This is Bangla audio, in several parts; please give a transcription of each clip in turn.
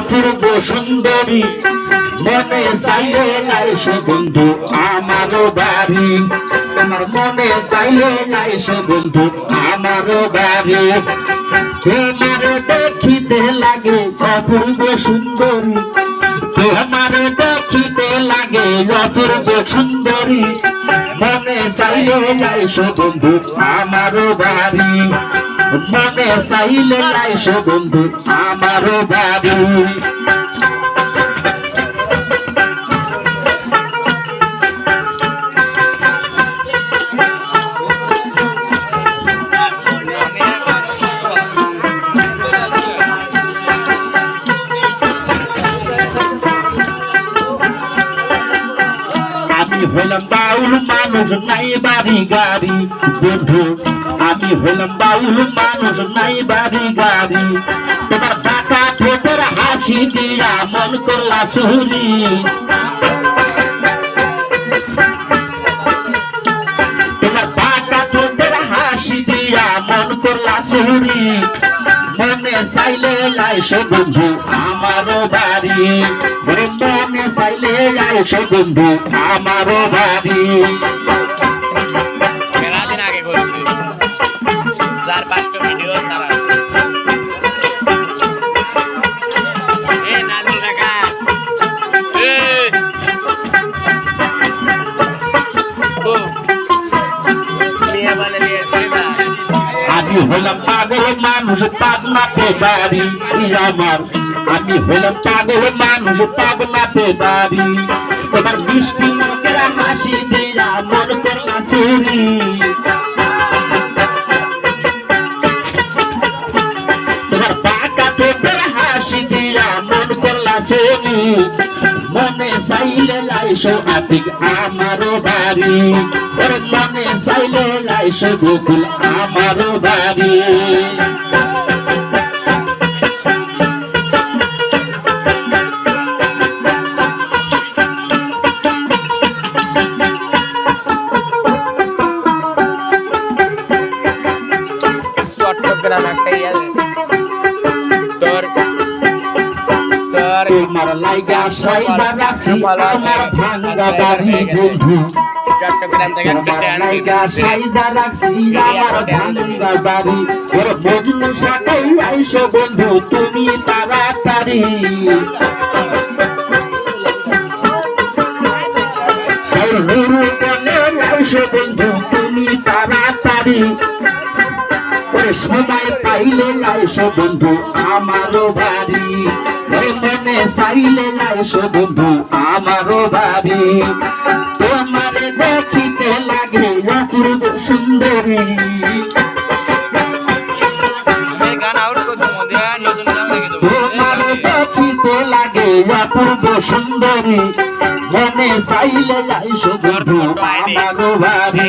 অপূর্ব সুন্দরী। মনে চাইলে আইসো বন্ধু, আমারও বাড়ি। তোমার মনে চাইলে আইসো বন্ধু, আমারও বাড়ি। তোমার দেখিতে লাগে অপূর্ব সুন্দরী। তোমার দেখিতে লাগে অপূর্ব সুন্দরী। মনে চাইলে আইসো বন্ধু, আমারও বাড়ি। মনে চাইলে আইসো বন্ধু আমারও বাড়ি আমি হলাম বাউল মানুষ, নাই বাড়ি গাড়ি। বন্ধু, আমি হলাম বাউল মানুষ, নাই বাড়ি গাড়ি। তোমার টাকা ঠোঁটের হাসি দিয়া মন করলা সুরি তোমার টাকা ঠোঁটের হাসি দিয়া মন করলা সুরি মনে চাইলে আইসো বন্ধু, আমারও বাড়ি। মনে চাইলে আইসো বন্ধু আমারও বাড়ি। আমি হলাম পাগল মানুষ পাগনাতে বাড়ি। আমার আমি হলাম পাগল মানুষ পাগনাতে বাড়ি তোমার মিষ্টি মুখের হাসি দিয়া মন করলা সুরি তোমার পাকা ঠোঁটের হাসি, দিয়া মন করলা সুরি মনে চাইলে লাইসো, আতিক আমারও বাড়ি। ওর মনে চাইলে লাইসো গোকুল আমারও বাড়ি। চট্টগ্রাম একটা ইয়ে তোর তোর তোমার লাইগা সাইজা রাখছি আমার ভাঙ্গা বাড়ি বন্ধু চট্টগ্রাম থেকে একটা তোমার ট্রেন লাইগা সাইজা রাখছি আমার ভাঙ্গা বাড়ি। ওর মজনু সাথেই আইসো বন্ধু তুমি তাড়াতাড়ি। নুরু বলে আইসো বন্ধু লাইসো বন্ধু আমারও বাড়ি। মনে চাইলে লাইসো বন্ধু আমারও বাড়ি। তোমারে দেখিতে লাগে অপূর্ব সুন্দরী। তোমারে দেখিতে লাগে অপূর্ব সুন্দরী। চাইলে লাইসো বন্ধু আমারও বাড়ি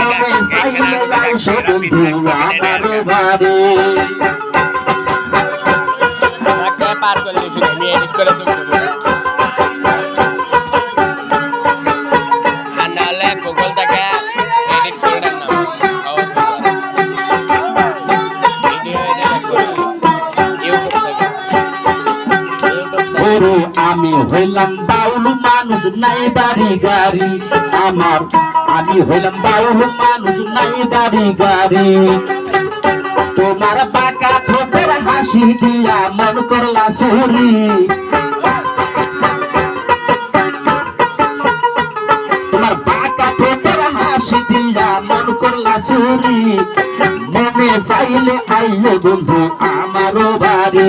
মনে চাইলে লাইসো বন্ধু আমারও বাড়ি পার করে দিয়েছি আমি এডিট করে দেবো। ওরে আমি হইলাম বাউল মানুষ, নাই বাড়ি গাড়ি। আমার, আমি হইলাম বাউল মানুষ, নাই বাড়ি গাড়ি। তোমার বাঁকা ঠোঁটের হাসি দিয়া মন করলা সুরি। তোমার বাঁকা ঠোঁটের হাসি দিয়া মন করলা সুরি। মনে চাইলে আইলে বন্ধু, আমারও বাড়ি।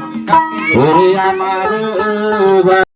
ওরে আমারও বাড়ি